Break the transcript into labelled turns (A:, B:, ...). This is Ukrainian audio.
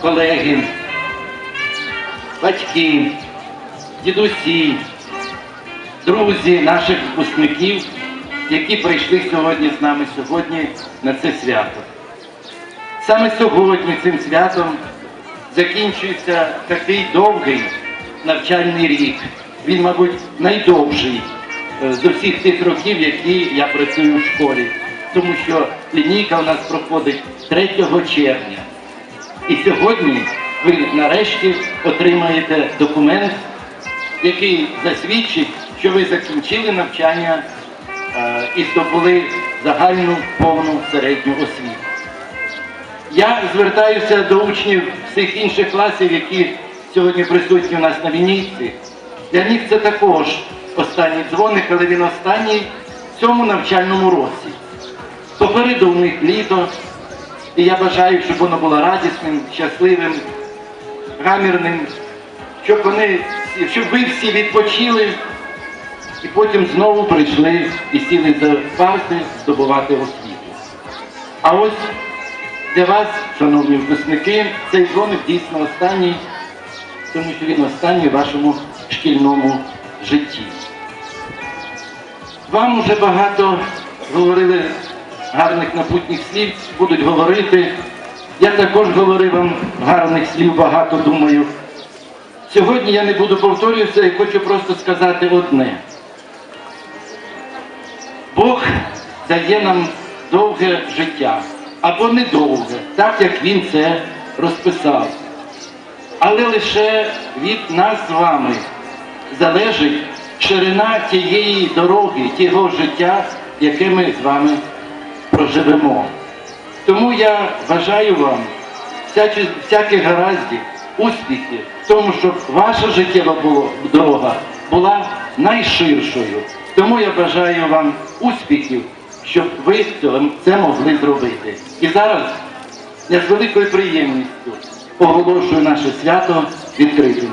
A: колеги, батьки, дідусі, друзі наших випускників, які прийшли сьогодні з нами сьогодні на це свято. Саме сьогодні цим святом закінчується такий довгий навчальний рік. Він, мабуть, найдовший е, з усіх тих років, які я працюю в школі. Тому що лінійка у нас проходить 3 червня. І сьогодні ви нарешті отримаєте документ, який засвідчить, що ви закінчили навчання е, і здобули загальну повну середню освіту. Я звертаюся до учнів всіх інших класів, які сьогодні присутні у нас на лінійці. Для них це також останній дзвоник, але він останній в цьому навчальному році. Попереду у них літо, і я бажаю, щоб воно було радісним, щасливим, гамірним, щоб вони, щоб ви всі відпочили і потім знову прийшли і сіли за парти здобувати освіту. А ось для вас, шановні випускники, цей дзвоник дійсно останній, тому що він останній в вашому шкільному житті. Вам уже багато говорили гарних напутніх слів, будуть говорити. Я також говорив вам гарних слів, багато думаю. Сьогодні я не буду повторюватися і хочу просто сказати одне. Бог дає нам довге життя або недовге, так як Він це розписав. Але лише від нас з вами залежить ширина тієї дороги, тього життя, яке ми з вами проживемо. Тому я бажаю вам всяких гараздів, успіхів тому, щоб ваша життєва дорога була найширшою. Тому я бажаю вам успіхів, щоб ви це могли зробити. І зараз я з великою приємністю оголошую наше свято відкритим.